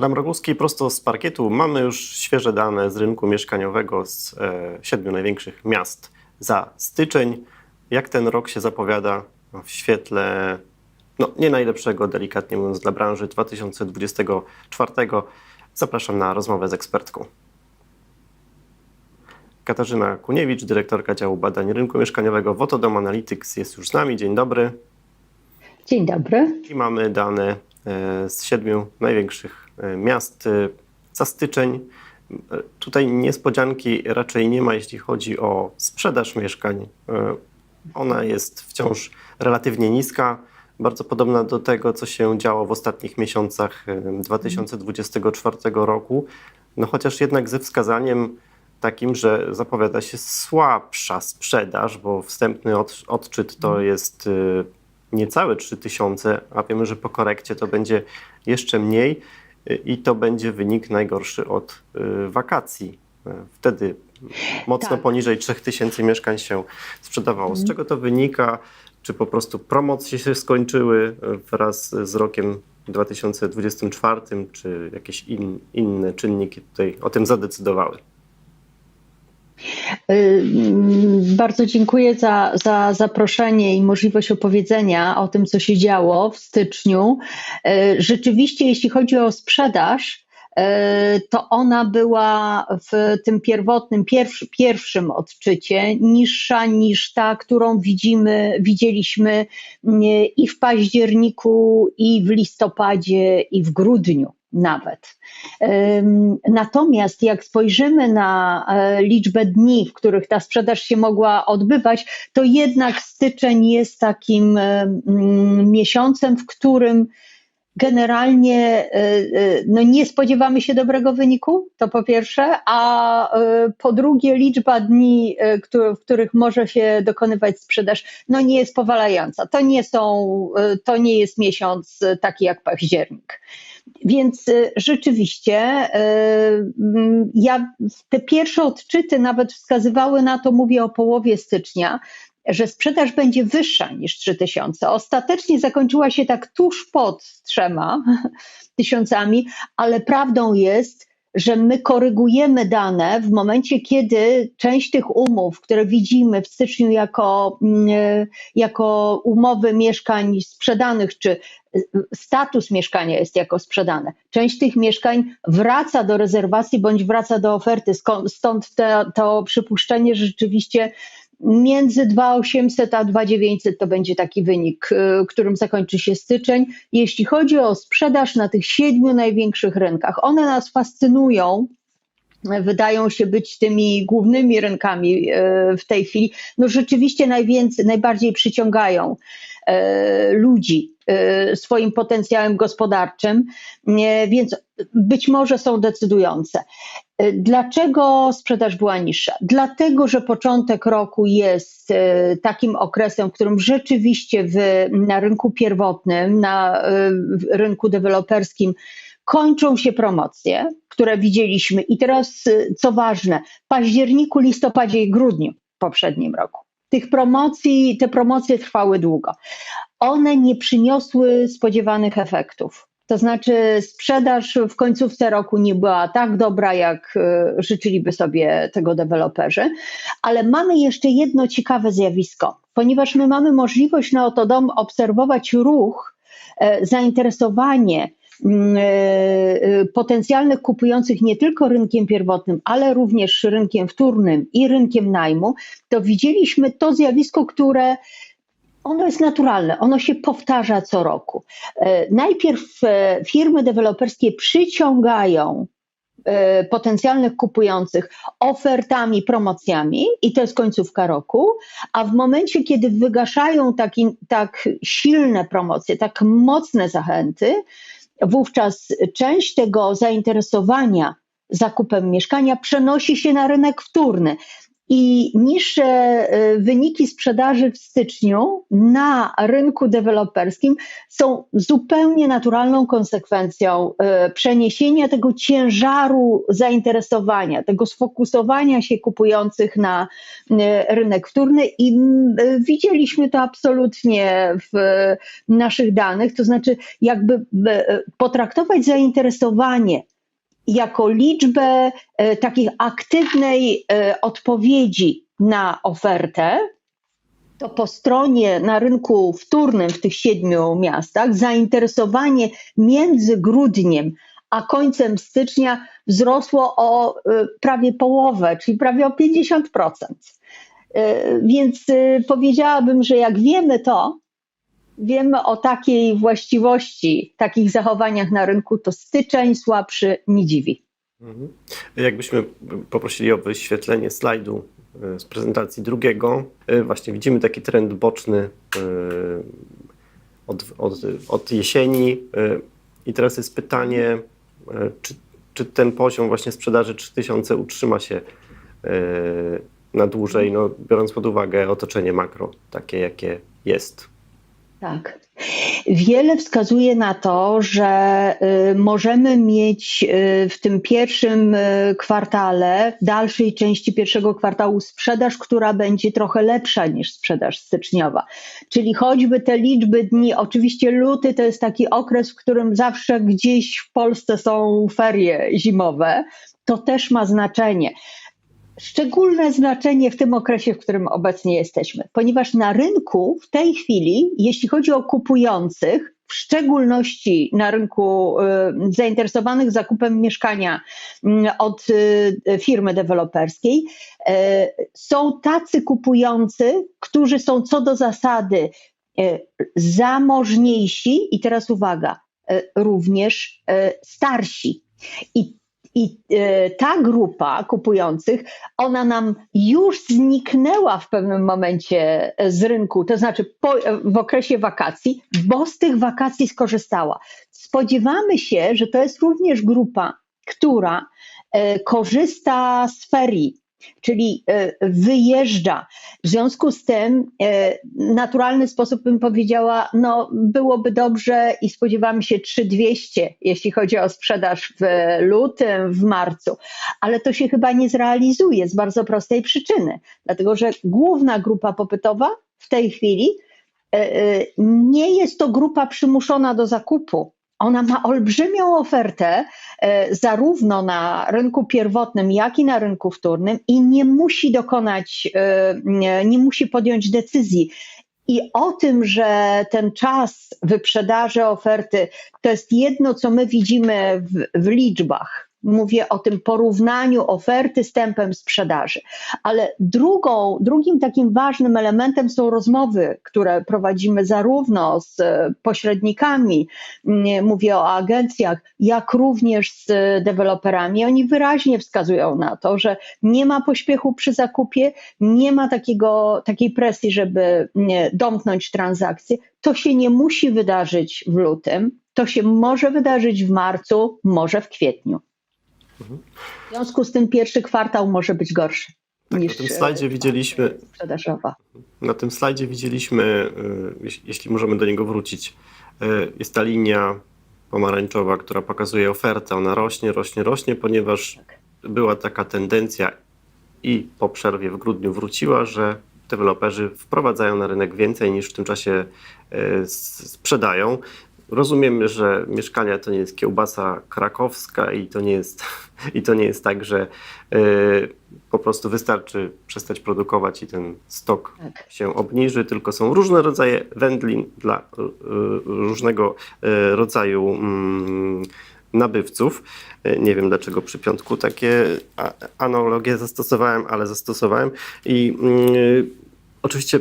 Adam Roguski prosto z parkietu. Mamy już świeże dane z rynku mieszkaniowego z e, siedmiu największych miast za styczeń. Jak ten rok się zapowiada w świetle no, nie najlepszego, delikatnie mówiąc, dla branży 2024? Zapraszam na rozmowę z ekspertką. Katarzyna Kuniewicz, dyrektorka działu badań rynku mieszkaniowego Wotodom Analytics jest już z nami. Dzień dobry. Dzień dobry. I mamy dane e, z siedmiu największych miast e, za styczeń. Tutaj niespodzianki raczej nie ma, jeśli chodzi o sprzedaż mieszkań. Ona jest wciąż relatywnie niska, bardzo podobna do tego, co się działo w ostatnich miesiącach 2024 roku. No chociaż jednak ze wskazaniem takim, że zapowiada się słabsza sprzedaż, bo wstępny od, odczyt to jest niecałe 3000, a wiemy, że po korekcie to będzie jeszcze mniej i to będzie wynik najgorszy od y, wakacji. Wtedy mocno Tak. poniżej 3000 mieszkań się sprzedawało. Z czego to wynika? Czy po prostu promocje się skończyły wraz z rokiem 2024, czy jakieś in, inne czynniki tutaj o tym zadecydowały? Y, Bardzo dziękuję za, za zaproszenie i możliwość opowiedzenia o tym, co się działo w styczniu. Y, Rzeczywiście, jeśli chodzi o sprzedaż, y, to ona była w tym pierwotnym, pierwszy, pierwszym odczycie niższa niż ta, którą widzimy, widzieliśmy i w październiku, i w listopadzie, i w grudniu nawet. Natomiast jak spojrzymy na e, liczbę dni, w których ta sprzedaż się mogła odbywać, to jednak styczeń jest takim e, mm, miesiącem, w którym generalnie e, no nie spodziewamy się dobrego wyniku, to po pierwsze, a po drugie liczba dni, w których może się dokonywać sprzedaż, no nie jest powalająca. To nie są, to nie jest miesiąc taki jak październik. Więc y, rzeczywiście y, mm, ja te pierwsze odczyty nawet wskazywały na to, mówię o połowie stycznia, że sprzedaż będzie wyższa niż 3000. Ostatecznie zakończyła się tak tuż pod trzema tysiącami, ale prawdą jest, że my korygujemy dane w momencie, kiedy część tych umów, które widzimy w styczniu jako, mm, jako umowy mieszkań sprzedanych, czy status mieszkania jest jako sprzedane. Część tych mieszkań wraca do rezerwacji bądź wraca do oferty. Stąd to przypuszczenie, że rzeczywiście między 2800 a 2900 to będzie taki wynik, y, którym zakończy się styczeń. Jeśli chodzi o sprzedaż na tych siedmiu największych rynkach, one nas fascynują. Wydają się być tymi głównymi rynkami y, w tej chwili. No rzeczywiście najwięcej, najbardziej przyciągają e, ludzi swoim potencjałem gospodarczym, nie, więc być może są decydujące. E, Dlaczego sprzedaż była niższa? Dlatego, że początek roku jest takim okresem, w którym rzeczywiście w, na rynku pierwotnym, na rynku deweloperskim kończą się promocje, które widzieliśmy. I teraz, co ważne, w październiku, listopadzie i grudniu w poprzednim roku. Tych promocji, te promocje trwały długo. One nie przyniosły spodziewanych efektów. To znaczy, sprzedaż w końcówce roku nie była tak dobra, jak e, życzyliby sobie tego deweloperzy, ale mamy jeszcze jedno ciekawe zjawisko, ponieważ my mamy możliwość na Otodom obserwować ruch, e, zainteresowanie potencjalnych kupujących nie tylko rynkiem pierwotnym, ale również rynkiem wtórnym i rynkiem najmu, to widzieliśmy to zjawisko, które ono jest naturalne, ono się powtarza co roku. E, Najpierw e, firmy deweloperskie przyciągają e, potencjalnych kupujących ofertami, promocjami i to jest końcówka roku, a w momencie, kiedy wygaszają taki, tak silne promocje, tak mocne zachęty, wówczas część tego zainteresowania zakupem mieszkania przenosi się na rynek wtórny. I niższe e, wyniki sprzedaży w styczniu na rynku deweloperskim są zupełnie naturalną konsekwencją e, przeniesienia tego ciężaru zainteresowania, tego sfokusowania się kupujących na e, rynek wtórny i widzieliśmy to absolutnie w naszych danych, to znaczy jakby potraktować zainteresowanie jako liczbę e, takiej aktywnej e, odpowiedzi na ofertę, to po stronie na rynku wtórnym w tych siedmiu miastach zainteresowanie między grudniem a końcem stycznia wzrosło o e, prawie połowę, czyli prawie o 50%. E, Więc powiedziałabym, że jak wiemy to, wiemy o takiej właściwości, takich zachowaniach na rynku, to styczeń słabszy nie dziwi. Mhm. Jakbyśmy poprosili o wyświetlenie slajdu e, z prezentacji drugiego, e, właśnie widzimy taki trend boczny e, od, od, od jesieni i teraz jest pytanie, czy, czy ten poziom właśnie sprzedaży 3000 utrzyma się na dłużej, no, biorąc pod uwagę otoczenie makro, takie jakie jest. Tak. Wiele wskazuje na to, że y, możemy mieć y, w tym pierwszym y, kwartale, dalszej części pierwszego kwartału sprzedaż, która będzie trochę lepsza niż sprzedaż styczniowa. Czyli choćby te liczby dni, oczywiście luty to jest taki okres, w którym zawsze gdzieś w Polsce są ferie zimowe, to też ma znaczenie szczególne znaczenie w tym okresie, w którym obecnie jesteśmy, ponieważ na rynku w tej chwili, jeśli chodzi o kupujących, w szczególności na rynku y, zainteresowanych zakupem mieszkania y, od y, firmy deweloperskiej, y, są tacy kupujący, którzy są co do zasady zamożniejsi i teraz uwaga, również starsi. I i e, ta grupa kupujących, ona nam już zniknęła w pewnym momencie z rynku, to znaczy po, w okresie wakacji, bo z tych wakacji skorzystała. Spodziewamy się, że to jest również grupa, która e, korzysta z ferii, czyli e, wyjeżdża. W związku z tym, e, naturalny sposób bym powiedziała, no byłoby dobrze i spodziewamy się 3200, jeśli chodzi o sprzedaż w lutym, w marcu, ale to się chyba nie zrealizuje z bardzo prostej przyczyny, dlatego że główna grupa popytowa w tej chwili e, nie jest to grupa przymuszona do zakupu. Ona ma olbrzymią ofertę, e, zarówno na rynku pierwotnym, jak i na rynku wtórnym, i nie musi dokonać, e, nie, musi podjąć decyzji. I o tym, że ten czas wyprzedaży oferty to jest jedno, co my widzimy w, w liczbach. Mówię o tym porównaniu oferty z tempem sprzedaży. Ale drugą, drugim takim ważnym elementem są rozmowy, które prowadzimy zarówno z pośrednikami, nie, mówię o agencjach, jak również z deweloperami. Oni wyraźnie wskazują na to, że nie ma pośpiechu przy zakupie, nie ma takiego, takiej presji, żeby domknąć transakcję. To się nie musi wydarzyć w lutym, to się może wydarzyć w marcu, może w kwietniu. W związku z tym pierwszy kwartał może być gorszy. Tak, niż na tym slajdzie e, widzieliśmy, sprzedażowa. Na tym slajdzie widzieliśmy, y, jeśli- możemy do niego wrócić, y, jest ta linia pomarańczowa, która pokazuje ofertę. Ona rośnie, rośnie, rośnie, ponieważ Tak. była taka tendencja i po przerwie w grudniu wróciła, że deweloperzy wprowadzają na rynek więcej niż w tym czasie sprzedają. Rozumiemy, że mieszkania to nie jest kiełbasa krakowska i to nie jest, i to nie jest tak, że y, po prostu wystarczy przestać produkować i ten stok Tak. się obniży, tylko są różne rodzaje wędlin dla y, różnego y, rodzaju mm, nabywców. Y, Nie wiem dlaczego przy piątku takie analogie zastosowałem, ale zastosowałem. I y, oczywiście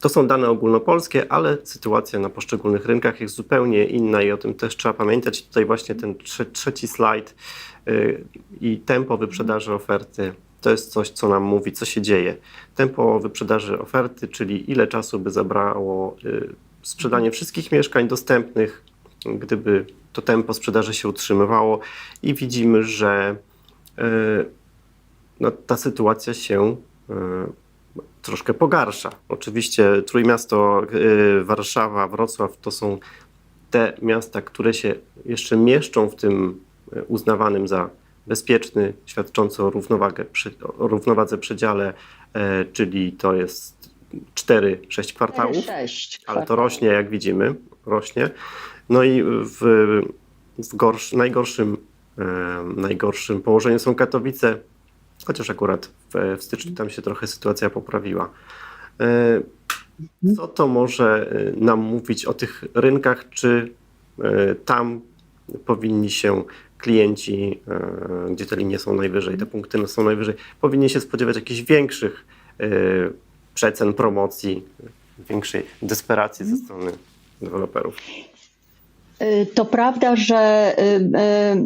to są dane ogólnopolskie, ale sytuacja na poszczególnych rynkach jest zupełnie inna i o tym też trzeba pamiętać. Tutaj właśnie ten trze- trzeci slajd y, i tempo wyprzedaży oferty to jest coś, co nam mówi, co się dzieje. Tempo wyprzedaży oferty, czyli ile czasu by zabrało y, sprzedanie wszystkich mieszkań dostępnych, gdyby to tempo sprzedaży się utrzymywało i widzimy, że y, no, ta sytuacja się y, troszkę pogarsza. Oczywiście Trójmiasto, y, Warszawa, Wrocław to są te miasta, które się jeszcze mieszczą w tym y, uznawanym za bezpieczny, świadczący o, równowagę, o równowadze przedziale, e, czyli to jest 4-6 kwartałów. 6. Ale to rośnie, jak widzimy, rośnie. No i w, w gorsz, najgorszym, e, najgorszym położeniu są Katowice, chociaż akurat w, w styczniu tam się trochę sytuacja poprawiła. E, Co to może e, nam mówić o tych rynkach? Czy e, tam powinni się klienci, gdzie te linie są najwyżej, te punkty są najwyżej, powinni się spodziewać jakichś większych przecen, promocji, większej desperacji ze strony deweloperów. Y, To prawda, że y,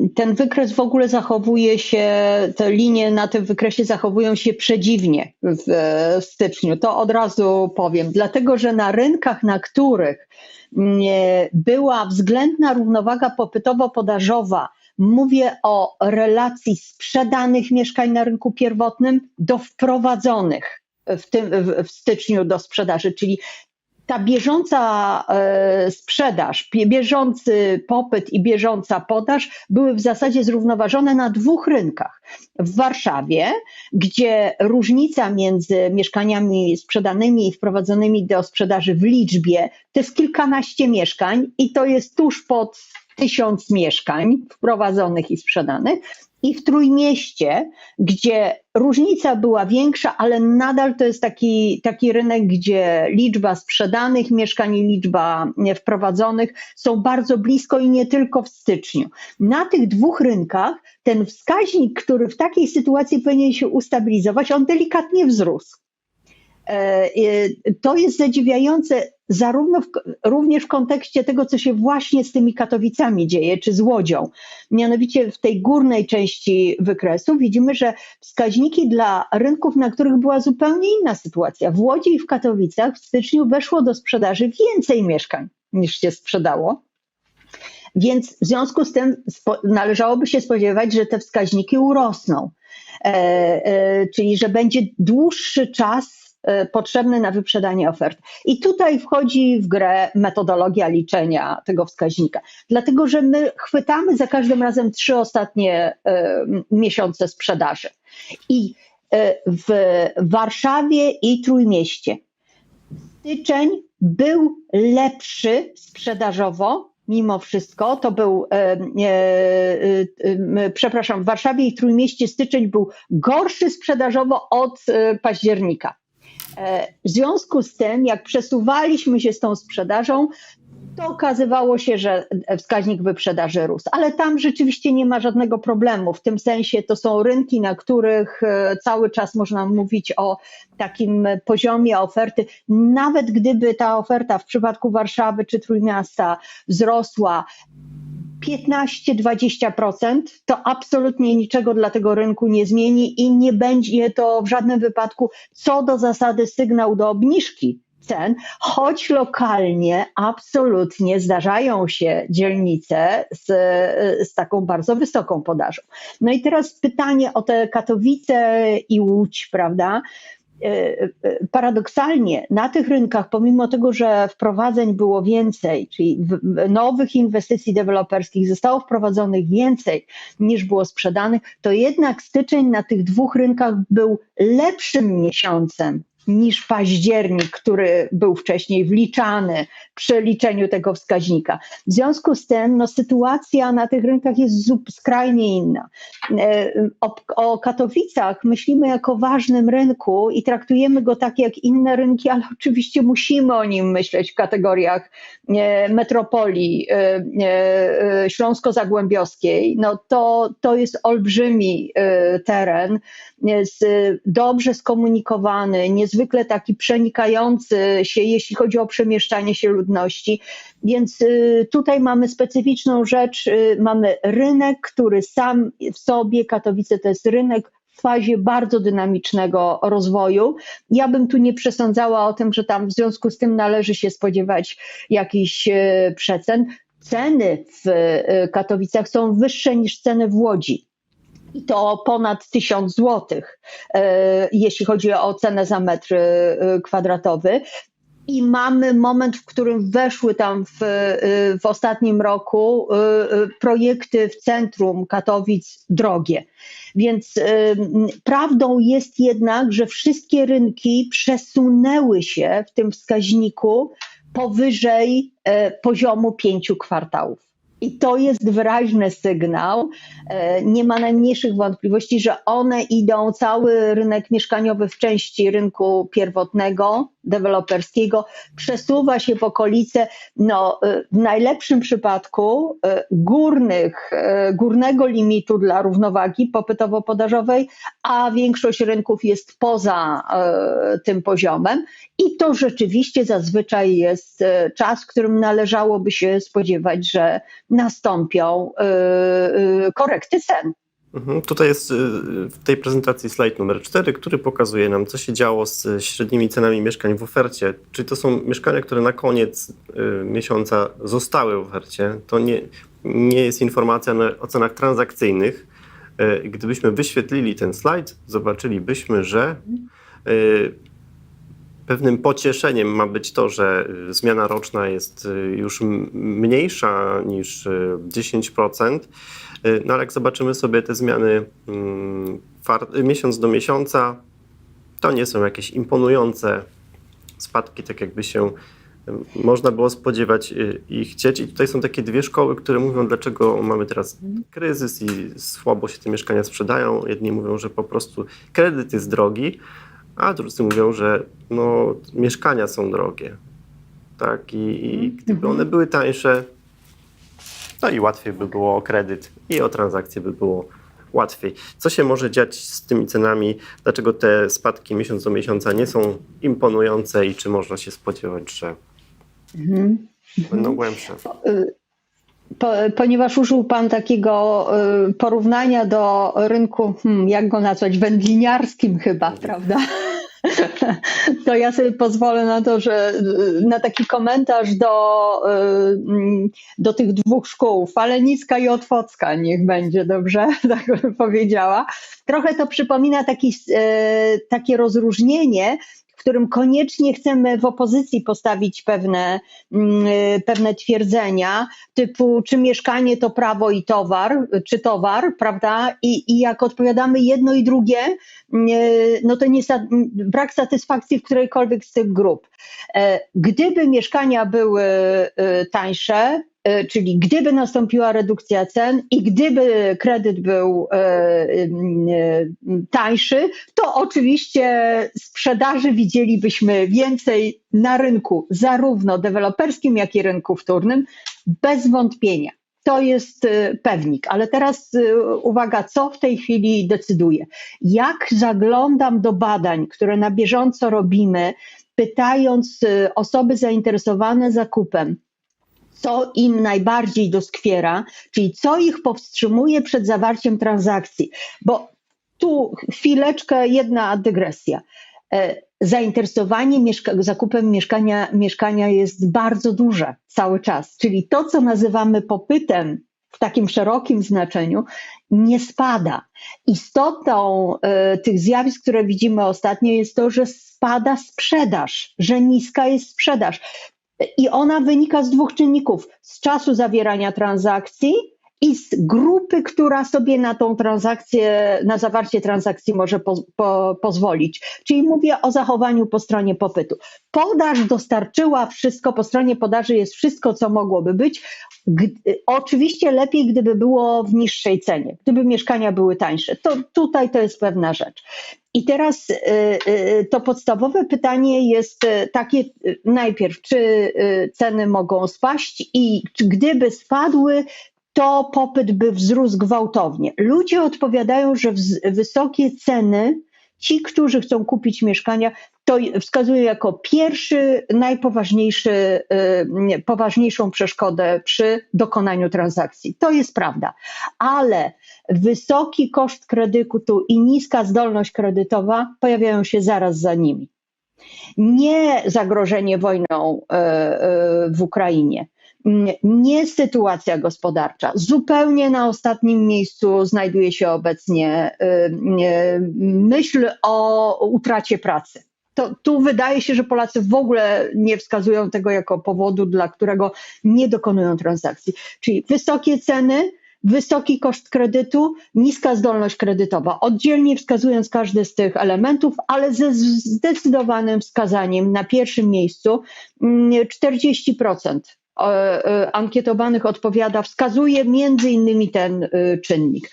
y, ten wykres w ogóle zachowuje się, te linie na tym wykresie zachowują się przedziwnie w styczniu. To od razu powiem, dlatego że na rynkach, na których nie była względna równowaga popytowo-podażowa, mówię o relacji sprzedanych mieszkań na rynku pierwotnym do wprowadzonych w, tym, w styczniu do sprzedaży, czyli ta bieżąca e, sprzedaż, bie- bieżący popyt i bieżąca podaż były w zasadzie zrównoważone na dwóch rynkach. W Warszawie, gdzie różnica między mieszkaniami sprzedanymi i wprowadzonymi do sprzedaży w liczbie to jest kilkanaście mieszkań i to jest tuż pod tysiąc mieszkań wprowadzonych i sprzedanych. I w Trójmieście, gdzie różnica była większa, ale nadal to jest taki, taki rynek, gdzie liczba sprzedanych mieszkań i liczba wprowadzonych są bardzo blisko i nie tylko w styczniu. Na tych dwóch rynkach ten wskaźnik, który w takiej sytuacji powinien się ustabilizować, on delikatnie wzrósł. E, To jest zadziwiające zarówno w, również w kontekście tego, co się właśnie z tymi Katowicami dzieje, czy z Łodzią. Mianowicie w tej górnej części wykresu widzimy, że wskaźniki dla rynków, na których była zupełnie inna sytuacja. W Łodzi i w Katowicach w styczniu weszło do sprzedaży więcej mieszkań niż się sprzedało. Więc w związku z tym należałoby się spodziewać, że te wskaźniki urosną, e, e, czyli że będzie dłuższy czas potrzebny na wyprzedanie ofert. I tutaj wchodzi w grę metodologia liczenia tego wskaźnika, dlatego że my chwytamy za każdym razem trzy ostatnie e, miesiące sprzedaży. I e, w Warszawie i Trójmieście styczeń był lepszy sprzedażowo, mimo wszystko. To był, e, e, e, przepraszam, w Warszawie i Trójmieście styczeń był gorszy sprzedażowo od października. E, W związku z tym, jak przesuwaliśmy się z tą sprzedażą, to okazywało się, że wskaźnik wyprzedaży rósł. Ale tam rzeczywiście nie ma żadnego problemu. W tym sensie to są rynki, na których e, cały czas można mówić o takim poziomie oferty. Nawet gdyby ta oferta w przypadku Warszawy czy Trójmiasta wzrosła 15-20%, to absolutnie niczego dla tego rynku nie zmieni i nie będzie to w żadnym wypadku co do zasady sygnał do obniżki cen, choć lokalnie absolutnie zdarzają się dzielnice z, z taką bardzo wysoką podażą. No i teraz pytanie o te Katowice i Łódź, prawda? Paradoksalnie na tych rynkach, pomimo tego, że wprowadzeń było więcej, czyli nowych inwestycji deweloperskich zostało wprowadzonych więcej niż było sprzedanych, to jednak styczeń na tych dwóch rynkach był lepszym miesiącem niż październik, który był wcześniej wliczany przy liczeniu tego wskaźnika. W związku z tym no, sytuacja na tych rynkach jest skrajnie inna. O, o Katowicach myślimy jako ważnym rynku i traktujemy go tak jak inne rynki, ale oczywiście musimy o nim myśleć w kategoriach metropolii śląsko-zagłębiowskiej. No, to, to jest olbrzymi teren, dobrze skomunikowany, niezwykle taki przenikający się, jeśli chodzi o przemieszczanie się ludności. Więc tutaj mamy specyficzną rzecz, mamy rynek, który sam w sobie, Katowice to jest rynek w fazie bardzo dynamicznego rozwoju. Ja bym tu nie przesądzała o tym, że tam w związku z tym należy się spodziewać jakichś przecen. Ceny w Katowicach są wyższe niż ceny w Łodzi. I to ponad 1000 złotych, e, jeśli chodzi o cenę za metr e, kwadratowy. I mamy moment, w którym weszły tam w, e, w ostatnim roku projekty w centrum Katowic drogie. Więc prawdą jest jednak, że wszystkie rynki przesunęły się w tym wskaźniku powyżej poziomu pięciu kwartałów. I to jest wyraźny sygnał. E, Nie ma najmniejszych wątpliwości, że one idą, cały rynek mieszkaniowy w części rynku pierwotnego, deweloperskiego, przesuwa się w okolice, no, e, w najlepszym przypadku e, górnych, e, górnego limitu dla równowagi popytowo-podażowej, a większość rynków jest poza tym poziomem. I to rzeczywiście zazwyczaj jest czas, w którym należałoby się spodziewać, że nastąpią korekty cen. Mhm. Tutaj jest y, w tej prezentacji slajd numer 4, który pokazuje nam, co się działo z średnimi cenami mieszkań w ofercie. Czyli to są mieszkania, które na koniec y, miesiąca zostały w ofercie. To nie, nie jest informacja o cenach transakcyjnych. Y, Gdybyśmy wyświetlili ten slajd, zobaczylibyśmy, że y, pewnym pocieszeniem ma być to, że y, zmiana roczna jest y, już mniejsza niż y, 10%. Y, No ale jak zobaczymy sobie te zmiany mm, miesiąc do miesiąca, to nie są jakieś imponujące spadki, tak jakby się można było spodziewać i chcieć. I tutaj są takie dwie szkoły, które mówią, dlaczego mamy teraz kryzys i słabo się te mieszkania sprzedają. Jedni mówią, że po prostu kredyt jest drogi, a drudzy mówią, że no, mieszkania są drogie. Tak, i, i gdyby one były tańsze, no i łatwiej by było o kredyt i o transakcje by było łatwiej. Co się może dziać z tymi cenami? Dlaczego te spadki miesiąc do miesiąca nie są imponujące i czy można się spodziewać, że będą głębsze? Po, ponieważ użył Pan takiego y, porównania do rynku, hmm, jak go nazwać, wędliniarskim chyba, prawda? To ja sobie pozwolę na to, że y, na taki komentarz do, y, do tych dwóch szkół, Falenicka i Otwocka, niech będzie dobrze, tak bym powiedziała. Trochę to przypomina taki, takie rozróżnienie, którym koniecznie chcemy w opozycji postawić pewne, mm, e, pewne twierdzenia, typu czy mieszkanie to prawo i towar, czy towar, prawda? I, i jak odpowiadamy jedno i drugie, mm, e, no to nie, sa- brak satysfakcji w którejkolwiek z tych grup. E, Gdyby mieszkania były e, tańsze, czyli gdyby nastąpiła redukcja cen i gdyby kredyt był e, e, tańszy, to oczywiście sprzedaży widzielibyśmy więcej na rynku, zarówno deweloperskim, jak i rynku wtórnym, bez wątpienia. To jest e, pewnik, ale teraz e, uwaga, co w tej chwili decyduje? Jak zaglądam do badań, które na bieżąco robimy, pytając osoby zainteresowane zakupem, co im najbardziej doskwiera, czyli co ich powstrzymuje przed zawarciem transakcji. Bo tu chwileczkę jedna dygresja. E, Zainteresowanie mieszka- zakupem mieszkania, mieszkania jest bardzo duże cały czas, czyli to, co nazywamy popytem w takim szerokim znaczeniu, nie spada. Istotą e, tych zjawisk, które widzimy ostatnio, jest to, że spada sprzedaż, że niska jest sprzedaż. I ona wynika z dwóch czynników: z czasu zawierania transakcji i z grupy, która sobie na tą transakcję, na zawarcie transakcji może po, po, pozwolić. Czyli mówię o zachowaniu po stronie popytu. Podaż dostarczyła wszystko, po stronie podaży jest wszystko, co mogłoby być. Oczywiście lepiej, gdyby było w niższej cenie, gdyby mieszkania były tańsze. To tutaj to jest pewna rzecz. I teraz y, y, to podstawowe pytanie jest y, takie najpierw, czy ceny mogą spaść i gdyby spadły, to popyt by wzrósł gwałtownie. Ludzie odpowiadają, że wysokie ceny, ci, którzy chcą kupić mieszkania, to wskazują jako pierwszy, najpoważniejszy, y, nie, poważniejszą przeszkodę przy dokonaniu transakcji. To jest prawda. Ale wysoki koszt kredytu i niska zdolność kredytowa pojawiają się zaraz za nimi. Nie zagrożenie wojną e, e, w Ukrainie, Nie sytuacja gospodarcza. Zupełnie na ostatnim miejscu znajduje się obecnie y, y, myśl o utracie pracy. To, tu wydaje się, że Polacy w ogóle nie wskazują tego jako powodu, dla którego nie dokonują transakcji. Czyli wysokie ceny, wysoki koszt kredytu, niska zdolność kredytowa. Oddzielnie wskazując każdy z tych elementów, ale ze zdecydowanym wskazaniem na pierwszym miejscu mm, 40% e, e, ankietowanych odpowiada, wskazuje między innymi ten y, czynnik.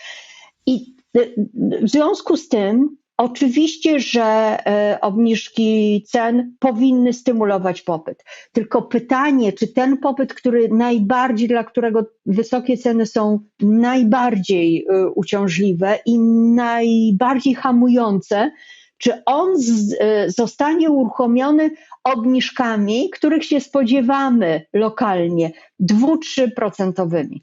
I y, w związku z tym Oczywiście, że e, obniżki cen powinny stymulować popyt. Tylko pytanie, czy ten popyt, który najbardziej, dla którego wysokie ceny są najbardziej e, uciążliwe i najbardziej hamujące, czy on z, e, zostanie uruchomiony obniżkami, których się spodziewamy lokalnie, 2-3%.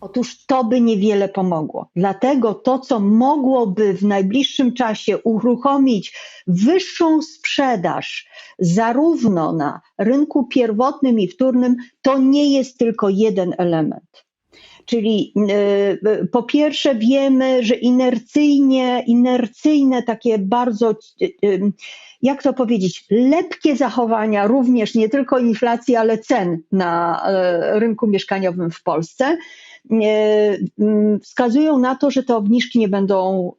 Otóż to by niewiele pomogło. Dlatego to, co mogłoby w najbliższym czasie uruchomić wyższą sprzedaż, zarówno na rynku pierwotnym i wtórnym, to nie jest tylko jeden element. Czyli y, po pierwsze wiemy, że inercyjnie, inercyjne takie bardzo, y, y, jak to powiedzieć, lepkie zachowania również nie tylko inflacji, ale cen na y, rynku mieszkaniowym w Polsce wskazują na to, że te obniżki nie będą,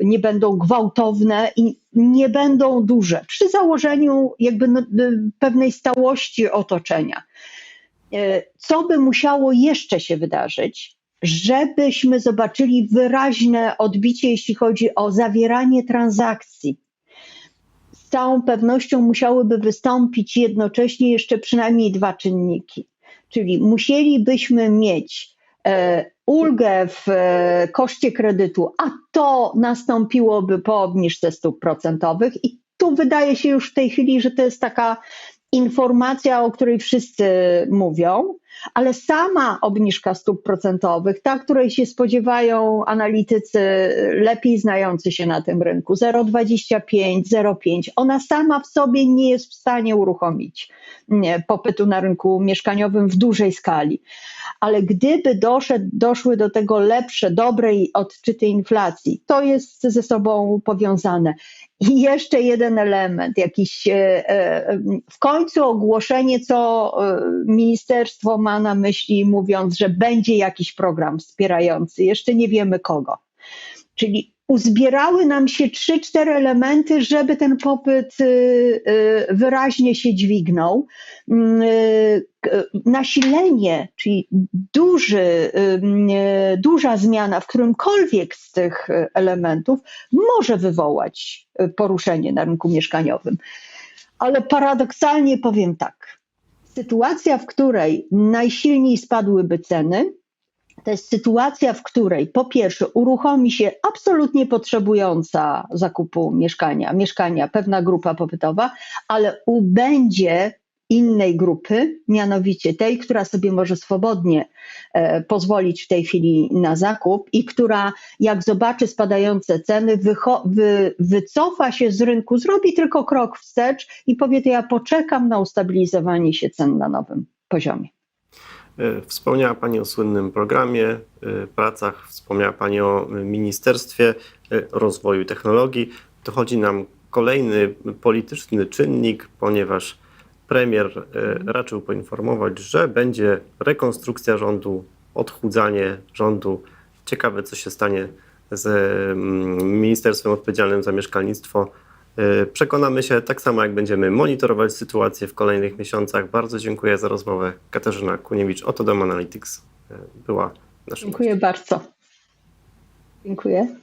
y, nie będą gwałtowne i nie będą duże, przy założeniu jakby no, y, pewnej stałości otoczenia. Y, Co by musiało jeszcze się wydarzyć, żebyśmy zobaczyli wyraźne odbicie, jeśli chodzi o zawieranie transakcji? Z całą pewnością musiałyby wystąpić jednocześnie jeszcze przynajmniej dwa czynniki. Czyli musielibyśmy mieć e, ulgę w e, koszcie kredytu, a to nastąpiłoby po obniżce stóp procentowych. I tu wydaje się już w tej chwili, że to jest taka informacja, o której wszyscy mówią, ale sama obniżka stóp procentowych, ta, której się spodziewają analitycy lepiej znający się na tym rynku, 0,25, 0,5, ona sama w sobie nie jest w stanie uruchomić popytu na rynku mieszkaniowym w dużej skali. Ale gdyby doszedł, doszły do tego lepsze, dobre odczyty inflacji, to jest ze sobą powiązane. I jeszcze jeden element, jakiś e, e, w końcu ogłoszenie, co e, ministerstwo ma na myśli, mówiąc, że będzie jakiś program wspierający. Jeszcze nie wiemy kogo. Czyli uzbierały nam się trzy, cztery elementy, żeby ten popyt y, y, wyraźnie się dźwignął. Mm, y, Nasilenie, czyli duży, duża zmiana w którymkolwiek z tych elementów może wywołać poruszenie na rynku mieszkaniowym. Ale paradoksalnie powiem tak. Sytuacja, w której najsilniej spadłyby ceny, to jest sytuacja, w której po pierwsze uruchomi się absolutnie potrzebująca zakupu mieszkania, mieszkania pewna grupa popytowa, ale ubędzie innej grupy, mianowicie tej, która sobie może swobodnie e, pozwolić w tej chwili na zakup i która jak zobaczy spadające ceny, wy- wycofa się z rynku, zrobi tylko krok wstecz i powie, to ja poczekam na ustabilizowanie się cen na nowym poziomie. E, Wspomniała Pani o słynnym programie, e, pracach, wspomniała Pani o Ministerstwie Rozwoju Technologii. Dochodzi nam kolejny polityczny czynnik, ponieważ premier e, raczył poinformować, że będzie rekonstrukcja rządu, odchudzanie rządu. Ciekawe, co się stanie z mm, ministerstwem odpowiedzialnym za mieszkalnictwo. E, Przekonamy się tak samo, jak będziemy monitorować sytuację w kolejnych miesiącach. Bardzo dziękuję za rozmowę. Katarzyna Kuniewicz, Otodom Analytics e, była naszym Dziękuję bardzo. Dziękuję.